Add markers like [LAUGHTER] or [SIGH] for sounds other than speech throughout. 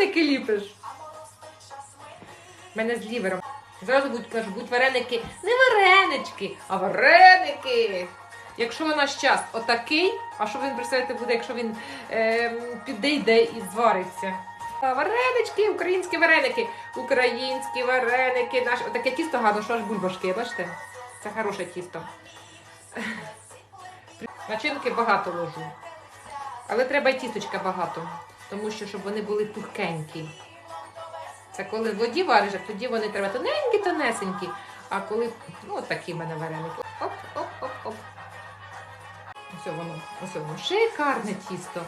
вареники ліпиш? У мене з лівером. Зразу будуть кажуть, будуть вареники не варенички, а вареники. Якщо нас час отакий, а що він представляєте буде, якщо він е, підійде і звариться? Варенички, українські вареники. Українські вареники. Наш... Отаке тісто гарно, що аж бульбашки, бачите? Це хороше тісто. Начинки багато ложу. Але треба й тісточка багато, тому що щоб вони були пухкенькі. Це коли в воді вариш, тоді вони треба тоненькі, тонесенькі. А коли, ну, такі в мене вареники. Оп, оп, оп, оп. Ось воно, ось воно. Шикарне тісто.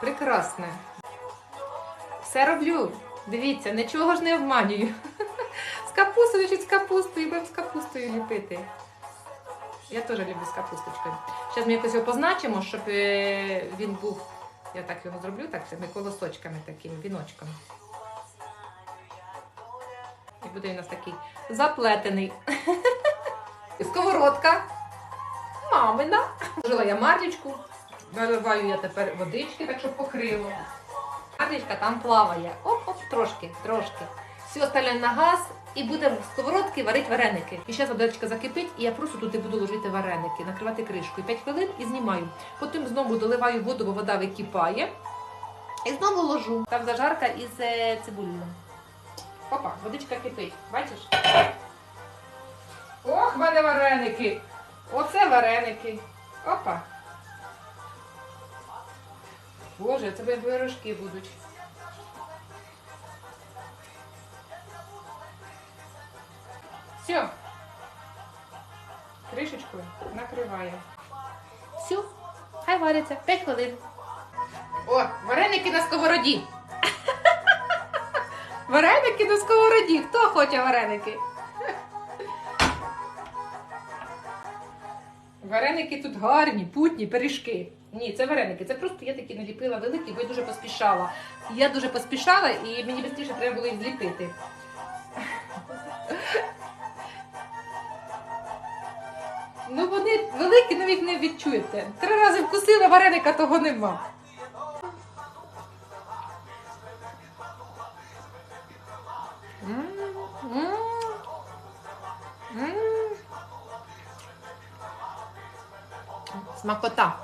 Прекрасне. Все роблю. Дивіться, нічого ж не обманюю. З капустою, значить, з капустою, будемо з капустою ліпити. Я теж люблю з капусточкою. Зараз ми якось його позначимо, щоб е, він був. Я так його зроблю, так цими колосочками такими, віночками. І буде у нас такий заплетений. [LAUGHS] Сковородка. Мамина. Жила я марлічку. Наливаю я тепер водички, так щоб покрило. Марлічка там плаває. Оп-оп, трошки, трошки. Все остальне на газ і буде в сковородці варити вареники. І зараз водичка закипить, і я просто туди буду ложити вареники, накривати кришкою 5 хвилин і знімаю. Потім знову доливаю воду, бо вода википає. І знову ложу. Там зажарка із е, цибулею. Опа, водичка кипить. Бачиш? Ох, в мене вареники! Оце вареники. Опа. Боже, це пирожки будуть. Все. Кришечкою накриваю. Все, хай вариться 5 хвилин. О, вареники на сковороді. [LAUGHS] Вареники на сковороді. Хто хоче вареники? Вареники тут гарні, путні, пиріжки. Ні, це вареники. Це просто я такі наліпила великі, бо я дуже поспішала. Я дуже поспішала і мені швидше треба було їх зліпити. Ну вони великі, навіть не відчуєте. Три рази вкусила вареника, того нема. Смакота.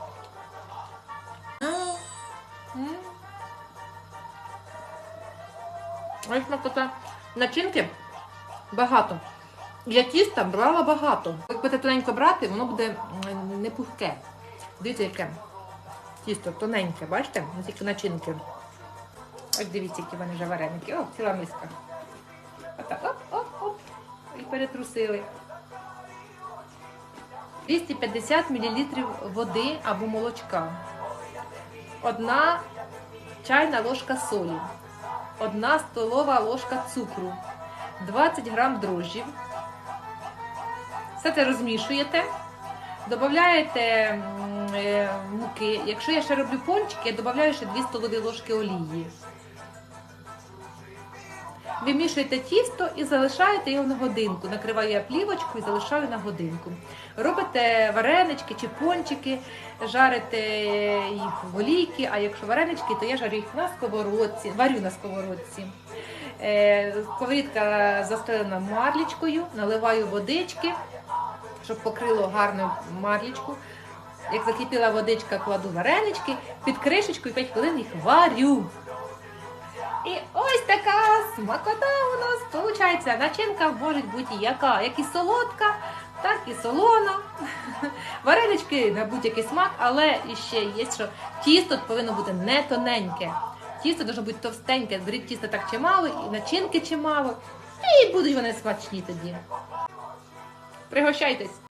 Ой, смакота. Начинки багато. Я тіста брала багато. Як будете тоненько брати, воно буде не пухке. Дивіться, яке тісто тоненьке, бачите? Ось тільки начинки. Ось дивіться, які вони вже вареники. О, ціла миска. Отак, оп-оп-оп. І перетрусили. 250 мл води або молочка. Одна чайна ложка солі. Одна столова ложка цукру. 20 грам дрожжів. Все це розмішуєте. Додаєте е, муки. Якщо я ще роблю пончики, я додаю ще 2 столові ложки олії. Вимішуєте тісто і залишаєте його на годинку. Накриваю я плівочку і залишаю на годинку. Робите варенички чи пончики, жарите їх в олійки, а якщо варенички, то я жарю їх на сковородці, варю на сковородці. Е, Сковорідка застелена марлічкою, наливаю водички, щоб покрило гарну марлічку. Як закипіла водичка, кладу варенички, під кришечкою 5 хвилин їх варю. І ось така смакота у нас виходить. Начинка може бути яка, як і солодка, так і солона. [LAUGHS] Варенички на будь-який смак, але іще є, що тісто повинно бути не тоненьке. Тісто може бути товстеньке, беріть тісто так чимало, і начинки чимало, і будуть вони смачні тоді. Пригощайтесь!